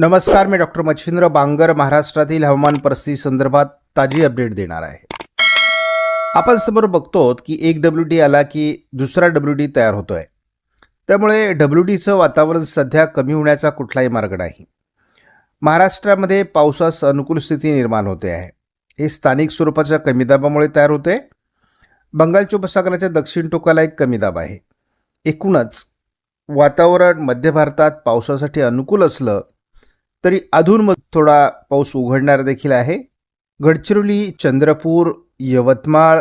नमस्कार मी डॉक्टर मच्छिंद्र बांगर महाराष्ट्रातील हवामान परिस्थिती संदर्भात ताजी अपडेट देणार आहे. आपण समोर बघतो की एक डब्ल्यू डी आला की दुसरा डब्ल्यू डी तयार होतो आहे त्यामुळे डब्ल्यू डीचं वातावरण सध्या कमी होण्याचा कुठलाही मार्ग नाही. महाराष्ट्रामध्ये पावसास अनुकूल स्थिती निर्माण होते आहे. हे स्थानिक स्वरूपाच्या कमी दाबामुळे तयार होते. बंगालच्या उपसागराच्या दक्षिण टोकाला एक कमी दाब आहे. एकूणच वातावरण मध्य भारतात पावसासाठी अनुकूल असलं तरी अधूनमधून थोडा पाऊस उघडणार देखील आहे. गडचिरोली चंद्रपूर यवतमाळ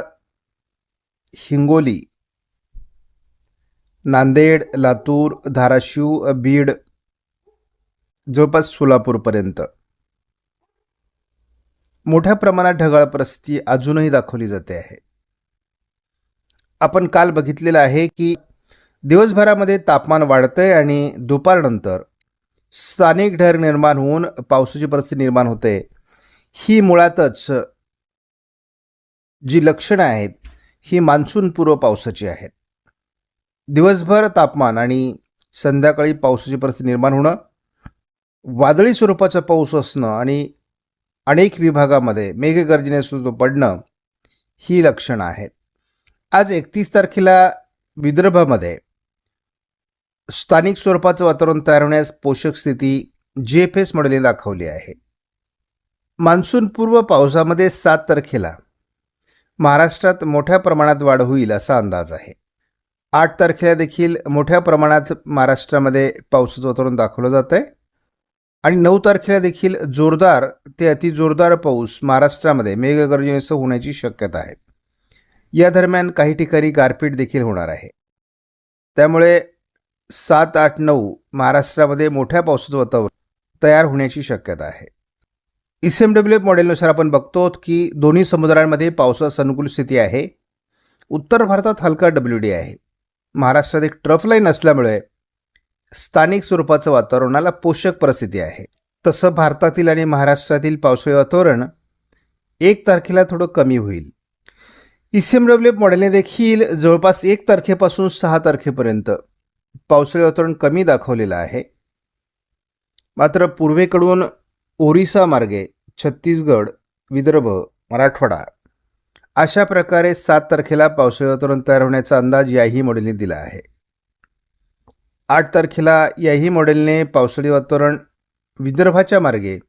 हिंगोली नांदेड लातूर धाराशिव बीड जवळपास सोलापूरपर्यंत मोठ्या प्रमाणात ढगाळ परिस्थिती अजूनही दाखवली जाते आहे. आपण काल बघितलेलं आहे की दिवसभरामध्ये तापमान वाढतंय आणि दुपारनंतर स्थानिक ढग निर्माण होऊन पावसाची परिस्थिती निर्माण होते. ही मुळातच जी लक्षणं आहेत ही मान्सूनपूर्व पावसाची आहेत. दिवसभर तापमान आणि संध्याकाळी पावसाची परिस्थिती निर्माण होणं वादळी स्वरूपाचा पाऊस असणं आणि अनेक विभागामध्ये मेघगर्जनेसुद्धा पडणं ही लक्षणं आहेत. आज एकतीस तारखेला विदर्भामध्ये स्थानिक स्वरूपाचं वातावरण तयार होण्यास पोषक स्थिती जी एफ एस मॉडेलने दाखवली आहे. मान्सूनपूर्व पावसामध्ये सात तारखेला महाराष्ट्रात मोठ्या प्रमाणात वाढ होईल असा अंदाज आहे. आठ तारखेला देखील मोठ्या प्रमाणात महाराष्ट्रामध्ये पावसाचं वातावरण दाखवलं जात आहे. आणि नऊ तारखेला देखील जोरदार ते अतिजोरदार पाऊस महाराष्ट्रामध्ये मेघगर्जनेसह होण्याची शक्यता आहे. या दरम्यान काही ठिकाणी गारपीट देखील होणार आहे. त्यामुळे सात आठ नऊ महाराष्ट्रामध्ये मोठ्या पावसाचं वातावरण तयार होण्याची शक्यता आहे. एस एम डब्ल्यू एफ मॉडेलनुसार आपण बघतो की दोन्ही समुद्रांमध्ये पावसास अनुकूल स्थिती आहे. उत्तर भारतात हलका डब्ल्यू डी आहे. महाराष्ट्रात एक ट्रफ लाईन असल्यामुळे स्थानिक स्वरूपाचं वातावरणाला पोषक परिस्थिती आहे. तसं भारतातील आणि महाराष्ट्रातील पावसाळी वातावरण एक तारखेला थोडं कमी होईल. E C M W F मॉडेलने देखील जवळपास एक तारखेपासून सहा तारखेपर्यंत पावसाळी वातावरण कमी दाखवलेलं आहे. मात्र पूर्वेकडून ओरिसा मार्गे छत्तीसगड विदर्भ मराठवाडा अशा प्रकारे सात तारखेला पावसाळी वातावरण तयार होण्याचा अंदाज याही मॉडेलने दिला आहे. आठ तारखेला याही मॉडेलने पावसाळी वातावरण विदर्भाच्या मार्गे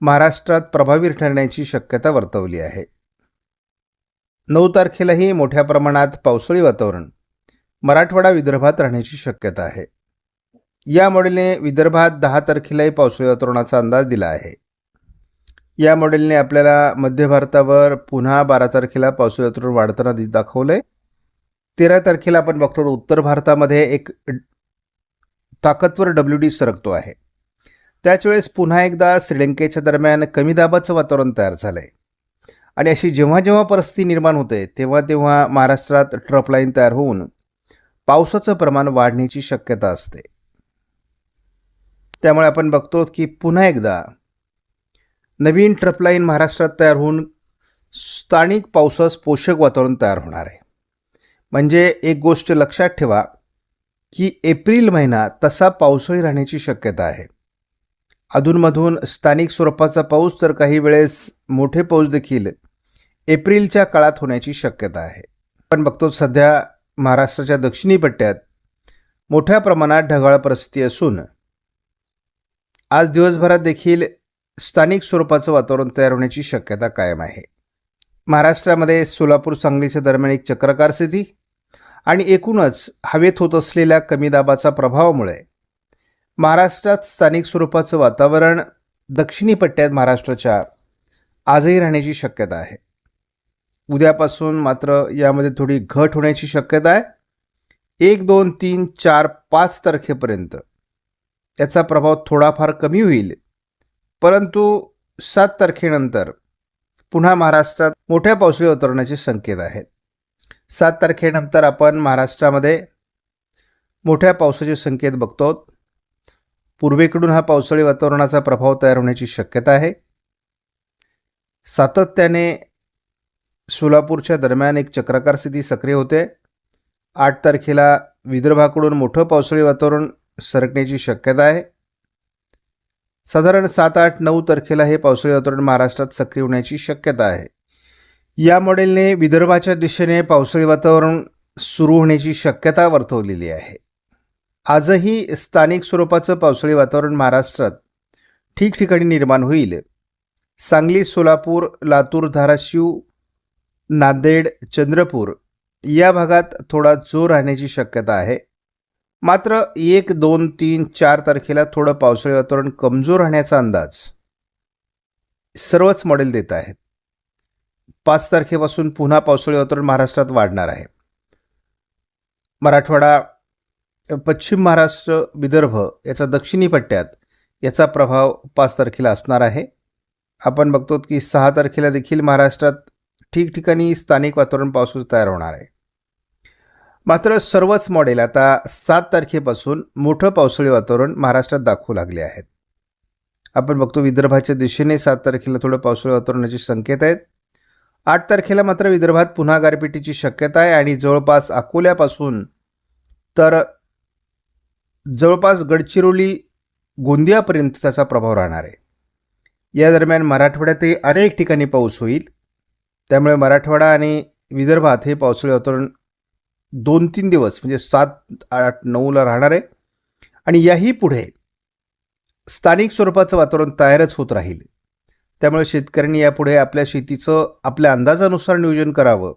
महाराष्ट्रात प्रभावी ठरण्याची शक्यता वर्तवली आहे. नऊ तारखेलाही मोठ्या प्रमाणात पावसाळी वातावरण मराठवाडा विदर्भात राहण्याची शक्यता आहे. या मॉडेलने विदर्भात दहा तारखेलाही पावसाळी वातावरणाचा अंदाज दिला आहे. या मॉडेलने आपल्याला मध्य भारतावर पुन्हा बारा तारखेला पावसाळी वातावरण वाढताना दिस दाखवलं आहे तेरा तारखेला आपण बघतो उत्तर भारतामध्ये एक ताकदवर डब्ल्यू डी सरकतो आहे. त्याचवेळेस पुन्हा एकदा श्रीलंकेच्या दरम्यान कमी दाबाचं वातावरण तयार झालं आहे आणि अशी जेव्हा जेव्हा परिस्थिती निर्माण होते तेव्हा तेव्हा महाराष्ट्रात ट्रप लाईन तयार होऊन पावसाचं प्रमाण वाढण्याची शक्यता असते. त्यामुळे आपण बघतो की पुन्हा एकदा नवीन ट्रपलाईन महाराष्ट्रात तयार होऊन स्थानिक पावसास पोषक वातावरण तयार होणार आहे. म्हणजे एक गोष्ट लक्षात ठेवा की एप्रिल महिना तसा पावसाळी राहण्याची शक्यता आहे. अधूनमधून स्थानिक स्वरूपाचा पाऊस तर काही वेळेस मोठे पाऊस देखील एप्रिलच्या काळात होण्याची शक्यता आहे. आपण बघतो सध्या महाराष्ट्राच्या दक्षिणी पट्ट्यात मोठ्या प्रमाणात ढगाळ परिस्थिती असून आज दिवसभरात देखील स्थानिक स्वरूपाचं वातावरण तयार होण्याची शक्यता कायम आहे. महाराष्ट्रामध्ये सोलापूर सांगलीच्या दरम्यान एक चक्रकार स्थिती आणि एकूणच हवेत होत असलेल्या कमी दाबाचा प्रभावामुळे महाराष्ट्रात स्थानिक स्वरूपाचं वातावरण दक्षिणी पट्ट्यात महाराष्ट्राच्या आजही राहण्याची शक्यता आहे. उद्यापासून मात्र यामध्ये थोडी घट होण्याची शक्यता आहे. एक दोन तीन चार पाच तारखेपर्यंत याचा प्रभाव थोडाफार कमी होईल. परंतु सात तारखेनंतर पुन्हा महाराष्ट्रात मोठ्या पावसाळी वातावरणाचे संकेत आहेत. सात तारखेनंतर आपण महाराष्ट्रामध्ये मोठ्या पावसाचे संकेत बघतो. पूर्वेकडून हा पावसाळी वातावरणाचा प्रभाव तयार होण्याची शक्यता आहे. सातत्याने सोलापूरच्या दरम्यान एक चक्राकार स्थिती सक्रिय होते. आठ तारखेला विदर्भाकडून मोठं पावसाळी वातावरण सरकण्याची शक्यता आहे. साधारण सात आठ नऊ तारखेला हे पावसाळी वातावरण महाराष्ट्रात सक्रिय होण्याची शक्यता आहे. या मॉडेलने विदर्भाच्या दिशेने पावसाळी वातावरण सुरू होण्याची शक्यता वर्तवलेली आहे. आजही स्थानिक स्वरूपाचं पावसाळी वातावरण महाराष्ट्रात ठिकठिकाणी निर्माण होईल. सांगली सोलापूर लातूर धाराशिव नांदेड चंद्रपूर या भागात थोडा जोर राहण्याची शक्यता आहे. मात्र एक दोन तीन चार तारखेला थोडं पावसाळी वातावरण कमजोर राहण्याचा अंदाज सर्वच मॉडेल देत आहेत. पाच तारखेपासून पुन्हा पावसाळी वातावरण महाराष्ट्रात वाढणार आहे. मराठवाडा पश्चिम महाराष्ट्र विदर्भ याचा दक्षिणी पट्ट्यात याचा प्रभाव पाच तारखेला असणार आहे. आपण बघतो की सहा तारखेला देखील महाराष्ट्रात ठिकठिकाणी स्थानिक वातावरण पावसाचं तयार होणार आहे. मात्र सर्वच मॉडेल आता सात तारखेपासून मोठं पावसाळी वातावरण महाराष्ट्रात दाखवू लागले आहेत. आपण बघतो विदर्भाच्या दिशेने सात तारखेला थोडं पावसाळी वातावरणाचे संकेत आहेत. आठ तारखेला मात्र विदर्भात पुन्हा गारपिटीची शक्यता आहे आणि जवळपास अकोल्यापासून तर जवळपास गडचिरोली गोंदियापर्यंत त्याचा प्रभाव राहणार आहे. या दरम्यान मराठवाड्यातही अनेक ठिकाणी पाऊस होईल. त्यामुळे मराठवाडा आणि विदर्भात हे पावसाळी वातावरण दोन तीन दिवस म्हणजे सात आठ नऊला राहणार आहे. आणि याही पुढे स्थानिक स्वरूपाचं वातावरण तयारच होत राहील. त्यामुळे शेतकऱ्यांनी यापुढे आपल्या शेतीचं आपल्या अंदाजानुसार नियोजन करावं.